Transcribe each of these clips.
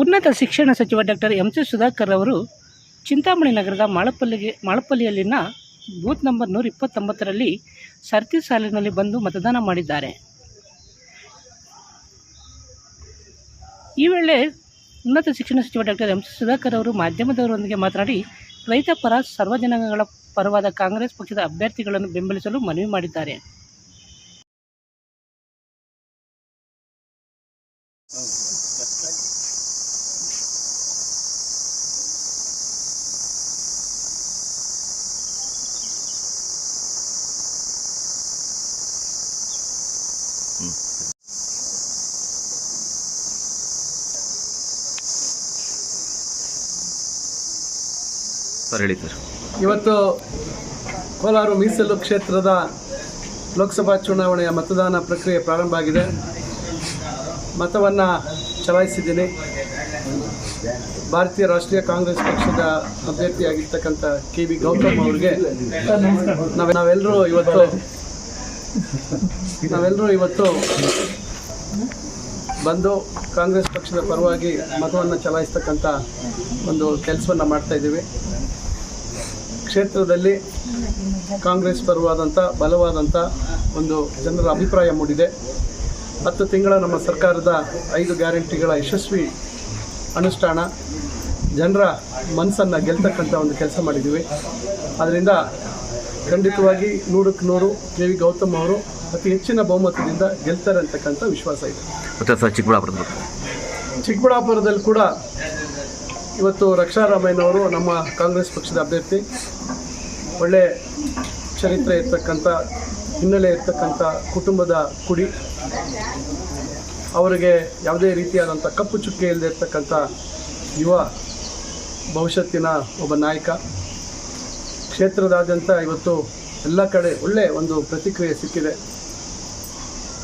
ಉನ್ನತ ಶಿಕ್ಷಣ ಸಚಿವ ಡಾಕ್ಟರ್ ಎಂ ಸಿ ಸುಧಾಕರ್ ಅವರು ಚಿಂತಾಮಣಿ ನಗರದ ಮಾಳಪಲ್ಲಿಗೆ ಮಾಳಪಲ್ಲಿಯಲ್ಲಿನ ಬೂತ್ ನಂಬರ್ ನೂರ ಇಪ್ಪತ್ತೊಂಬತ್ತರಲ್ಲಿ ಸರ್ತಿ ಸಾಲಿನಲ್ಲಿ ಬಂದು ಮತದಾನ ಮಾಡಿದ್ದಾರೆ. ಈ ವೇಳೆ ಉನ್ನತ ಶಿಕ್ಷಣ ಸಚಿವ ಡಾಕ್ಟರ್ ಎಂ ಸಿ ಸುಧಾಕರ್ ಅವರು ಮಾಧ್ಯಮದವರೊಂದಿಗೆ ಮಾತನಾಡಿ, ರೈತ ಪರ ಸರ್ವಜನಾಂಗಗಳ ಪರವಾದ ಕಾಂಗ್ರೆಸ್ ಪಕ್ಷದ ಅಭ್ಯರ್ಥಿಗಳನ್ನು ಬೆಂಬಲಿಸಲು ಮನವಿ ಮಾಡಿದ್ದಾರೆ. ಸರ್ ಹೇಳಿ ಇವತ್ತು ಕೋಲಾರ ಮೀಸಲು ಕ್ಷೇತ್ರದ ಲೋಕಸಭಾ ಚುನಾವಣೆಯ ಮತದಾನ ಪ್ರಕ್ರಿಯೆ ಪ್ರಾರಂಭ ಆಗಿದೆ. ಮತವನ್ನು ಚಲಾಯಿಸಿದ್ದೀನಿ. ಭಾರತೀಯ ರಾಷ್ಟ್ರೀಯ ಕಾಂಗ್ರೆಸ್ ಪಕ್ಷದ ಅಭ್ಯರ್ಥಿಯಾಗಿರ್ತಕ್ಕಂಥ ಕೆ ವಿ ಗೌತಮ್ ಅವರಿಗೆ ನಾವ್ ನಾವೆಲ್ಲರೂ ಇವತ್ತು ನಾವೆಲ್ಲರೂ ಇವತ್ತು ಬಂದು ಕಾಂಗ್ರೆಸ್ ಪಕ್ಷದ ಪರವಾಗಿ ಮತವನ್ನು ಚಲಾಯಿಸ್ತಕ್ಕಂಥ ಒಂದು ಕೆಲಸವನ್ನು ಮಾಡ್ತಾ ಇದ್ದೀವಿ. ಕ್ಷೇತ್ರದಲ್ಲಿ ಕಾಂಗ್ರೆಸ್ ಪರವಾದಂಥ ಬಲವಾದಂಥ ಒಂದು ಜನರ ಅಭಿಪ್ರಾಯ ಮೂಡಿದೆ. ಹತ್ತು ತಿಂಗಳ ನಮ್ಮ ಸರ್ಕಾರದ ಐದು ಗ್ಯಾರಂಟಿಗಳ ಯಶಸ್ವಿ ಅನುಷ್ಠಾನ, ಜನರ ಮನಸ್ಸನ್ನು ಗೆಲ್ತಕ್ಕಂಥ ಒಂದು ಕೆಲಸ ಮಾಡಿದ್ದೀವಿ. ಅದರಿಂದ ಖಂಡಿತವಾಗಿ ನೂರಕ್ಕೆ ನೂರು ಕೆ ವಿ ಗೌತಮ್ ಅವರು ಅತಿ ಹೆಚ್ಚಿನ ಬಹುಮತದಿಂದ ಗೆಲ್ತಾರೆ ಅಂತಕ್ಕಂಥ ವಿಶ್ವಾಸ ಇದೆ. ಮತ್ತೆ ಸರ್ ಚಿಕ್ಕಬಳ್ಳಾಪುರದ ಚಿಕ್ಕಬಳ್ಳಾಪುರದಲ್ಲಿ ಕೂಡ ಇವತ್ತು ರಕ್ಷಾರಾಮಯ್ಯನವರು ನಮ್ಮ ಕಾಂಗ್ರೆಸ್ ಪಕ್ಷದ ಅಭ್ಯರ್ಥಿ. ಒಳ್ಳೆ ಚರಿತ್ರೆ ಇರ್ತಕ್ಕಂಥ ಹಿನ್ನೆಲೆ ಇರ್ತಕ್ಕಂಥ ಕುಟುಂಬದ ಕುಡಿ. ಅವರಿಗೆ ಯಾವುದೇ ರೀತಿಯಾದಂಥ ಕಪ್ಪು ಚುಕ್ಕೆ ಇಲ್ಲದೆ ಇರ್ತಕ್ಕಂಥ ಯುವ ಭವಿಷ್ಯತ್ತಿನ ಒಬ್ಬ ನಾಯಕ. ಕ್ಷೇತ್ರದಾದ್ಯಂತ ಇವತ್ತು ಎಲ್ಲ ಕಡೆ ಒಳ್ಳೆ ಒಂದು ಪ್ರತಿಕ್ರಿಯೆ ಸಿಕ್ಕಿದೆ.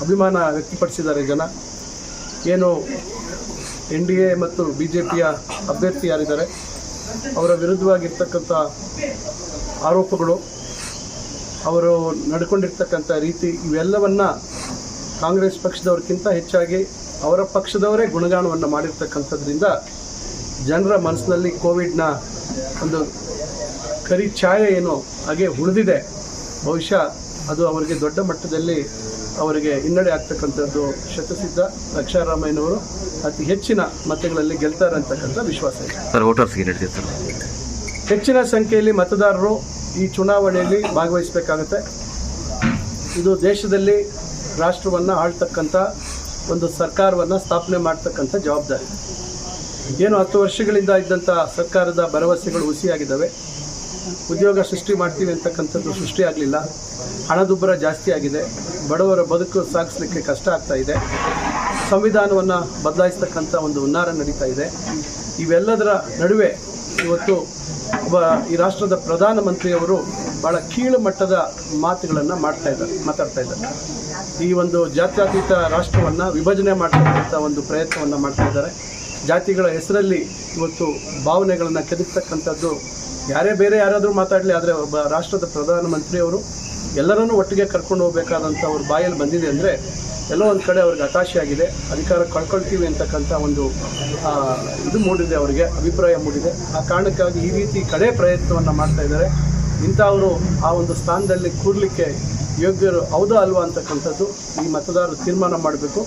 ಅಭಿಮಾನ ವ್ಯಕ್ತಪಡಿಸಿದ್ದಾರೆ ಜನ. ಏನು ಎನ್ ಡಿ ಎ ಮತ್ತು ಬಿ ಜೆ ಪಿಯ ಅಭ್ಯರ್ಥಿ ಯಾರಿದ್ದಾರೆ? ಅವರ ವಿರುದ್ಧವಾಗಿರ್ತಕ್ಕಂಥ ಆರೋಪಗಳು, ಅವರು ನಡ್ಕೊಂಡಿರ್ತಕ್ಕಂಥ ರೀತಿ, ಇವೆಲ್ಲವನ್ನ ಕಾಂಗ್ರೆಸ್ ಪಕ್ಷದವ್ರಿಗಿಂತ ಹೆಚ್ಚಾಗಿ ಅವರ ಪಕ್ಷದವರೇ ಗುಣಗಾನವನ್ನು ಮಾಡಿರ್ತಕ್ಕಂಥದ್ರಿಂದ ಜನರ ಮನಸ್ಸಿನಲ್ಲಿ ಕೋವಿಡ್ನ ಒಂದು ಕರಿ ಛಾಯೆ ಏನು ಹಾಗೆ ಉಳಿದಿದೆ. ಬಹುಶಃ ಅದು ಅವರಿಗೆ ದೊಡ್ಡ ಮಟ್ಟದಲ್ಲಿ ಅವರಿಗೆ ಹಿನ್ನಡೆ ಆಗ್ತಕ್ಕಂಥದ್ದು ಶತಸಿದ್ಧ ರಕ್ಷಾರಾಮಯ್ಯನವರು ಅತಿ ಹೆಚ್ಚಿನ ಮತಗಳಲ್ಲಿ ಗೆಲ್ತಾರೆ ಅಂತಕ್ಕಂಥ ವಿಶ್ವಾಸ ಇದೆ. ಸರ್ ವೋಟರ್ಸ್ಗೆ ಏನು ಹೇಳ್ತೀವಿ ಸರ್? ಹೆಚ್ಚಿನ ಸಂಖ್ಯೆಯಲ್ಲಿ ಮತದಾರರು ಈ ಚುನಾವಣೆಯಲ್ಲಿ ಭಾಗವಹಿಸಬೇಕಾಗುತ್ತೆ. ಇದು ದೇಶದಲ್ಲಿ ರಾಷ್ಟ್ರವನ್ನು ಆಳ್ತಕ್ಕಂಥ ಒಂದು ಸರ್ಕಾರವನ್ನು ಸ್ಥಾಪನೆ ಮಾಡ್ತಕ್ಕಂಥ ಜವಾಬ್ದಾರಿ. ಏನು ಹತ್ತು ವರ್ಷಗಳಿಂದ ಇದ್ದಂಥ ಸರ್ಕಾರದ ಭರವಸೆಗಳು ಹುಸಿಯಾಗಿದ್ದಾವೆ. ಉದ್ಯೋಗ ಸೃಷ್ಟಿ ಮಾಡ್ತೀವಿ ಅಂತಕ್ಕಂಥದ್ದು ಸೃಷ್ಟಿ ಆಗಲಿಲ್ಲ. ಹಣದುಬ್ಬರ ಜಾಸ್ತಿ ಆಗಿದೆ. ಬಡವರ ಬದುಕು ಸಾಗಿಸ್ಲಿಕ್ಕೆ ಕಷ್ಟ ಆಗ್ತಾ ಇದೆ. ಸಂವಿಧಾನವನ್ನು ಬದಲಾಯಿಸ್ತಕ್ಕಂಥ ಒಂದು ಹುನ್ನಾರ ನಡೀತಾ ಇದೆ. ಇವೆಲ್ಲದರ ನಡುವೆ ಇವತ್ತು ಒಬ್ಬ ಈ ರಾಷ್ಟ್ರದ ಪ್ರಧಾನಮಂತ್ರಿಯವರು ಭಾಳ ಕೀಳು ಮಟ್ಟದ ಮಾತುಗಳನ್ನು ಮಾಡ್ತಾ ಇದ್ದಾರೆ, ಮಾತಾಡ್ತಾ ಇದ್ದಾರೆ. ಈ ಒಂದು ಜಾತ್ಯಾತೀತ ರಾಷ್ಟ್ರವನ್ನು ವಿಭಜನೆ ಮಾಡ್ತಕ್ಕಂಥ ಒಂದು ಪ್ರಯತ್ನವನ್ನು ಮಾಡ್ತಾ ಇದ್ದಾರೆ. ಜಾತಿಗಳ ಹೆಸರಲ್ಲಿ ಇವತ್ತು ಭಾವನೆಗಳನ್ನು ಕೆದಕ್ತಕ್ಕಂಥದ್ದು ಯಾರೇ ಬೇರೆ ಯಾರಾದರೂ ಮಾತಾಡಲಿ, ಆದರೆ ಒಬ್ಬ ರಾಷ್ಟ್ರದ ಪ್ರಧಾನಮಂತ್ರಿಯವರು ಎಲ್ಲರನ್ನೂ ಒಟ್ಟಿಗೆ ಕರ್ಕೊಂಡು ಹೋಗಬೇಕಾದಂಥ ಅವ್ರ ಬಾಯಲ್ಲಿ ಬಂದಿದೆ ಅಂದರೆ ಎಲ್ಲೋ ಒಂದು ಕಡೆ ಅವ್ರಿಗೆ ಹತಾಶೆ ಆಗಿದೆ, ಅಧಿಕಾರ ಕಳ್ಕೊಳ್ತೀವಿ ಅಂತಕ್ಕಂಥ ಒಂದು ಇದು ಮೂಡಿದೆ ಅವರಿಗೆ, ಅಭಿಪ್ರಾಯ ಮೂಡಿದೆ. ಆ ಕಾರಣಕ್ಕಾಗಿ ಈ ರೀತಿ ಕಡೆ ಪ್ರಯತ್ನವನ್ನು ಮಾಡ್ತಾ ಇದ್ದಾರೆ. ಇಂಥವರು ಆ ಒಂದು ಸ್ಥಾನದಲ್ಲಿ ಕೂರಲಿಕ್ಕೆ ಯೋಗ್ಯರು ಹೌದಾ ಅಲ್ವಾ ಅಂತಕ್ಕಂಥದ್ದು ಈ ಮತದಾರರು ತೀರ್ಮಾನ ಮಾಡಬೇಕು.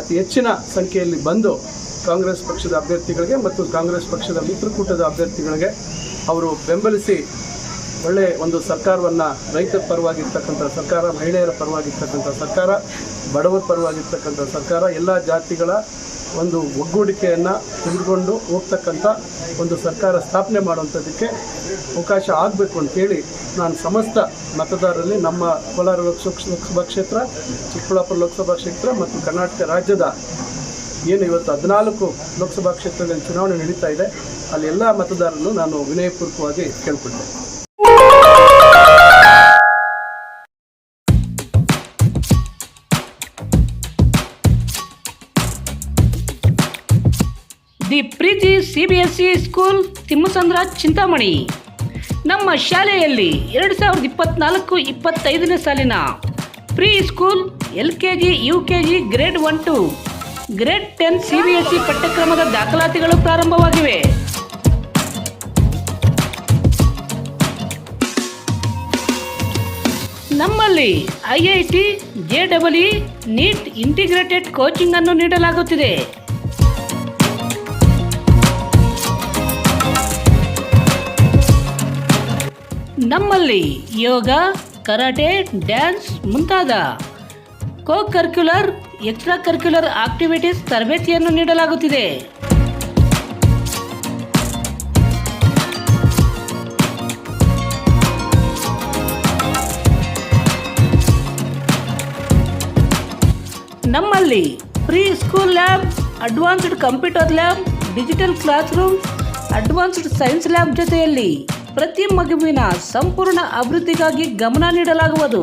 ಅತಿ ಹೆಚ್ಚಿನ ಸಂಖ್ಯೆಯಲ್ಲಿ ಬಂದು ಕಾಂಗ್ರೆಸ್ ಪಕ್ಷದ ಅಭ್ಯರ್ಥಿಗಳಿಗೆ ಮತ್ತು ಕಾಂಗ್ರೆಸ್ ಪಕ್ಷದ ಮಿತ್ರಕೂಟದ ಅಭ್ಯರ್ಥಿಗಳಿಗೆ ಅವರು ಬೆಂಬಲಿಸಿ ಒಳ್ಳೆಯ ಒಂದು ಸರ್ಕಾರವನ್ನು ರೈತರ ಪರವಾಗಿರ್ತಕ್ಕಂಥ ಸರ್ಕಾರ, ಮಹಿಳೆಯರ ಪರವಾಗಿರ್ತಕ್ಕಂಥ ಸರ್ಕಾರ, ಬಡವರ ಪರವಾಗಿರ್ತಕ್ಕಂಥ ಸರ್ಕಾರ, ಎಲ್ಲ ಜಾತಿಗಳ ಒಂದು ಒಗ್ಗೂಡಿಕೆಯನ್ನು ತೆಗೆದುಕೊಂಡು ಹೋಗ್ತಕ್ಕಂಥ ಒಂದು ಸರ್ಕಾರ ಸ್ಥಾಪನೆ ಮಾಡುವಂಥದಕ್ಕೆ ಅವಕಾಶ ಆಗಬೇಕು ಅಂತೇಳಿ ನಾನು ಸಮಸ್ತ ಮತದಾರರಲ್ಲಿ ನಮ್ಮ ಕೋಲಾರ ಲೋಕಸಭಾ ಕ್ಷೇತ್ರ, ಚಿಕ್ಕಬಳ್ಳಾಪುರ ಲೋಕಸಭಾ ಕ್ಷೇತ್ರ ಮತ್ತು ಕರ್ನಾಟಕ ರಾಜ್ಯದ ಏನು ಇವತ್ತು ಹದಿನಾಲ್ಕು ಲೋಕಸಭಾ ಕ್ಷೇತ್ರದಲ್ಲಿ ಚುನಾವಣೆ ನಡೀತಾ ಇದೆ. ಅಲ್ಲಿ ಎಲ್ಲ ಮತದಾರರನ್ನು ನಾನು ವಿನಯಪೂರ್ವಕವಾಗಿ ಕೇಳ್ಕೊಳ್ತೇನೆ. The Preethi C B S E school Thimmasandra Chintamani. ನಮ್ಮ ಶಾಲೆಯಲ್ಲಿ ಎರಡು ಸಾವಿರದ ಇಪ್ಪತ್ನಾಲ್ಕು ಇಪ್ಪತ್ತೈದನೇ ಸಾಲಿನ pre school L K G, U K G, grade one to grade ten CBSE ಪಠ್ಯಕ್ರಮದ ದಾಖಲಾತಿಗಳು ಪ್ರಾರಂಭವಾಗಿವೆ. ನಮ್ಮಲ್ಲಿ ಐಐಟಿ ಜೆಡಬ್ಲ್ಇ ನೀಟ್ ಇಂಟಿಗ್ರೇಟೆಡ್ ಕೋಚಿಂಗ್ ಅನ್ನು ನೀಡಲಾಗುತ್ತಿದೆ. ನಮ್ಮಲ್ಲಿ ಯೋಗ, ಕರಾಟೆ, ಡ್ಯಾನ್ಸ್ ಮುಂತಾದ. ಕೋ ಕರ್ಕ್ಯುಲರ್ ಎಕ್ಸ್ಟ್ರಾ ಕರ್ಕ್ಯುಲರ್ ಆಕ್ಟಿವಿಟೀಸ್ ತರಬೇತಿಯನ್ನು ನೀಡಲಾಗುತ್ತಿದೆ. ನಮ್ಮಲ್ಲಿ pre school lab, advanced computer lab, digital class room advanced science lab ಜೊತೆಯಲ್ಲಿ ಪ್ರತಿ ಮಗುವಿನ ಸಂಪೂರ್ಣ ಅಭಿವೃದ್ಧಿಗಾಗಿ ಗಮನ ನೀಡಲಾಗುವುದು.